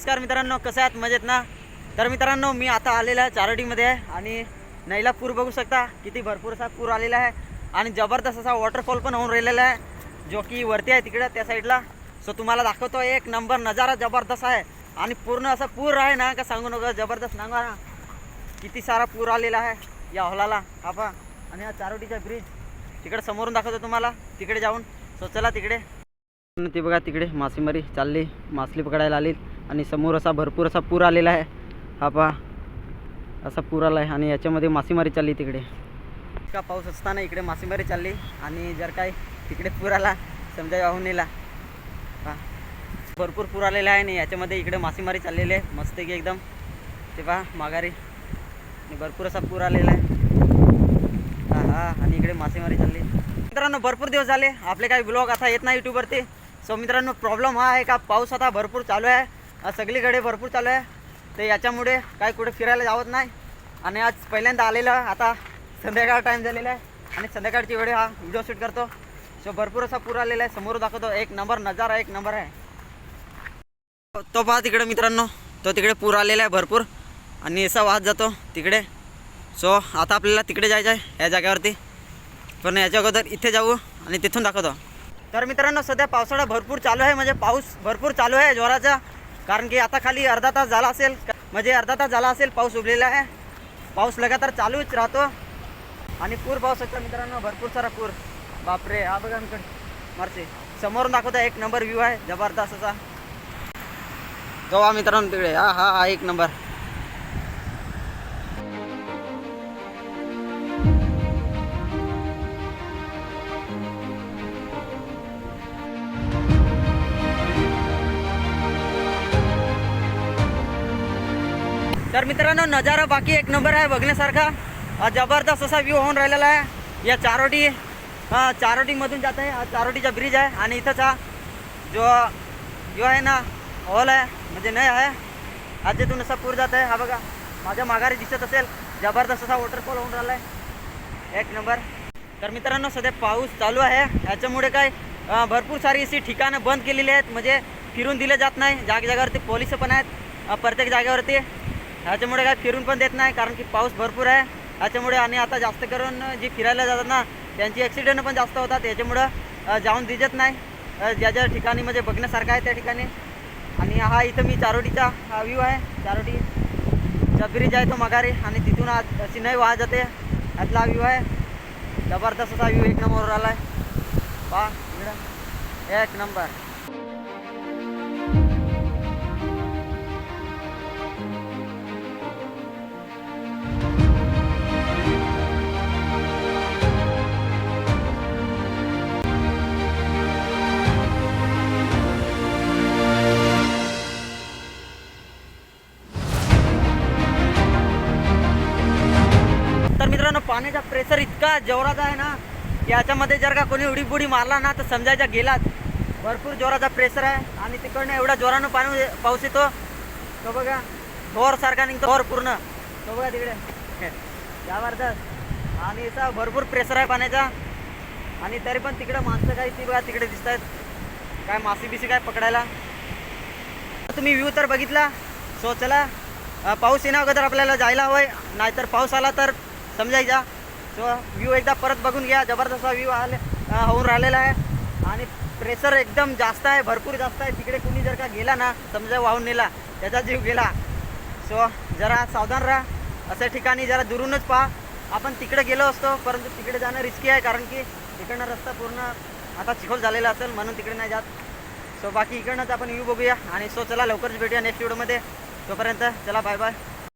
नमस्कार मित्रांनो कसं आहात? मजेत ना? तर मित्रांनो मी आता आलेला आहे चारोटीमध्ये आहे आणि नैला पूर बघू शकता किती भरपूर असा पूर आलेला आहे आणि जबरदस्त असा वॉटरफॉल पण होऊन राहिलेला आहे जो की वरती आहे तिकडं त्या साईडला सो तुम्हाला दाखवतो एक नंबर नजारा जबरदस्त आहे आणि पूर्ण असा पूर आहे ना का सांगू नका जबरदस्त सांगा ना किती सारा पूर आलेला आहे या हॉलाला. हा पहा. आणि हा चारोटीचा ब्रिज तिकडे समोरून दाखवतो तुम्हाला. तिकडे जाऊन. सो चला तिकडे. ते बघा तिकडे मासेमारी चालली. मासली पकडायला आली. आणि समोर असा भरपूर असा पूर आलेला आहे. हा पहा. असा पूर आला आहे आणि याच्यामध्ये मासेमारी चालली तिकडे. इतका पाऊस असताना इकडे मासेमारी चालली आणि जर काय तिकडे पूर आला समजा वाहून नेला पहा. भरपूर पूर आलेला आहे आणि याच्यामध्ये इकडे मासेमारी चाललेली आहे. मस्त की एकदम. ते पहा माघारी. आणि भरपूर असा पूर आलेला आहे. हा हा. आणि इकडे मासेमारी चालली. मित्रांनो भरपूर दिवस झाले. आपले काही ब्लॉग आता येत नाही यूट्यूबवरती सो मित्रांनो प्रॉब्लेम हा आहे का? पाऊस आता भरपूर चालू आहे. आज सगळीकडे भरपूर चालू आहे. तर याच्यामुळे काय कुठे फिरायला जावत नाही. आणि आज पहिल्यांदा आलेलं आता संध्याकाळ टाईम झालेला आहे. आणि संध्याकाळची वेळ हा व्हिडिओ शूट करतो. सो भरपूर असा पूर आलेला आहे. समोर दाखवतो एक नंबर नजारा एक नंबर आहे. तो पहा तिकडे मित्रांनो तो तिकडे पूर आलेला आहे भरपूर. आणि असा वाहत जातो तिकडे. सो आता आपल्याला तिकडे जायचं आहे या जागेवरती. पण याच्या अगोदर इथे जाऊ आणि तिथून दाखवतो. तर मित्रांनो सध्या पावसाळा भरपूर चालू आहे. म्हणजे पाऊस भरपूर चालू आहे जोराचा. कारण की आता खाली अर्धा तास झाला असेल. म्हणजे अर्धा तास झाला असेल पाऊस उभलेला आहे. पाऊस लगातार चालूच राहतो. आणि पूर पाऊस होता मित्रांनो भरपूर सारा पूर. बापरे हा बघा आमकडे मारचे समोरून दाखवता एक नंबर व्ह्यू आहे जबरदस्त असा. जाऊ मित्रांनो तिकडे. हा हा हा एक नंबर. तर मित्रांनो नजारा बाकी एक नंबर आहे बघण्यासारखा. जबरदस्त असा व्ह्यू होऊन राहिलेला आहे. या चारोटी हा चारोटीमधून जात आहे. हा चारोटीचा ब्रिज आहे आणि इथंच हा जो जो आहे ना हॉल आहे म्हणजे नाही आहे आजीतून असा पूर जात आहे. हा बघा माझ्या माघारी दिसत असेल. जबरदस्त असा वॉटरफॉल होऊन राहिला आहे. एक नंबर. तर मित्रांनो सध्या पाऊस चालू आहे. याच्यामुळे काय भरपूर सारी अशी ठिकाणं बंद केलेली आहेत. म्हणजे फिरून दिले जात नाही. जाग जागेवरती पोलीस पण आहेत. प्रत्येक जागेवरती. ह्याच्यामुळे काय फिरून पण देत नाही कारण की पाऊस भरपूर आहे. ह्याच्यामुळे आणि आता जास्त करून जी फिरायला जातात ना त्यांची ॲक्सिडेंट पण जास्त होतात. याच्यामुळं जाऊन दिजत नाही. ज्या ज्या ठिकाणी म्हणजे बघण्यासारखं आहे त्या ठिकाणी. आणि हा इथं मी चारोटीचा व्ह्यू आहे. चारोटीचा ब्रिज आहे तो मगारी आणि तिथून आज अशी नाही वाहत जाते. ह्यातला व्ह्यू आहे. जबरदस्त असा व्ह्यू एक नंबरवर आला आहे पहा इकडं. एक नंबर. मित्रांनो पाण्याचा प्रेशर इतका जोराचा आहे ना की याच्यामध्ये जर का कोणी उडी बुडी मारला ना तर समजायचा गेलाच. भरपूर जोराचा प्रेशर आहे आणि तिकडनं एवढ्या जोरानं पाणी पाऊस येतो. तो बघा थोर सारखा निघतो थोर पूर्ण. तो बघा तिकडे. जबरदस्त आणि असा भरपूर प्रेशर आहे पाण्याचा. आणि तरी पण तिकडं माणसं काही ती बघा तिकडे दिसत आहेत काय मासे बिसी काय पकडायला. तुम्ही व्ह्यू तर बघितला. सो चला पाऊस येण्या अगोदर आपल्याला जायला हवं आहे नाहीतर पाऊस आला तर समजायचा? सो व्ह्यू एकदा परत बघून घ्या. जबरदस्त व्ह्यू आले होऊन राहिलेला आहे. आणि प्रेशर एकदम जास्त आहे भरपूर जास्त आहे. तिकडे कुणी जर का गेला ना समजा वाहून नेला त्याचा जीव गेला. सो जरा सावधान राहा. अशा ठिकाणी जरा दुरूनच पहा. आपण तिकडे गेलो असतो परंतु तिकडे जाणं रिस्की आहे कारण की तिकडनं रस्ता पूर्ण आता चिखल झालेला असेल म्हणून तिकडे नाही जात. सो बाकी इकडनंच आपण व्ह्यू बघूया. आणि सो चला लवकरच भेटूया नेक्स्ट व्हिडिओमध्ये तोपर्यंत चला बाय बाय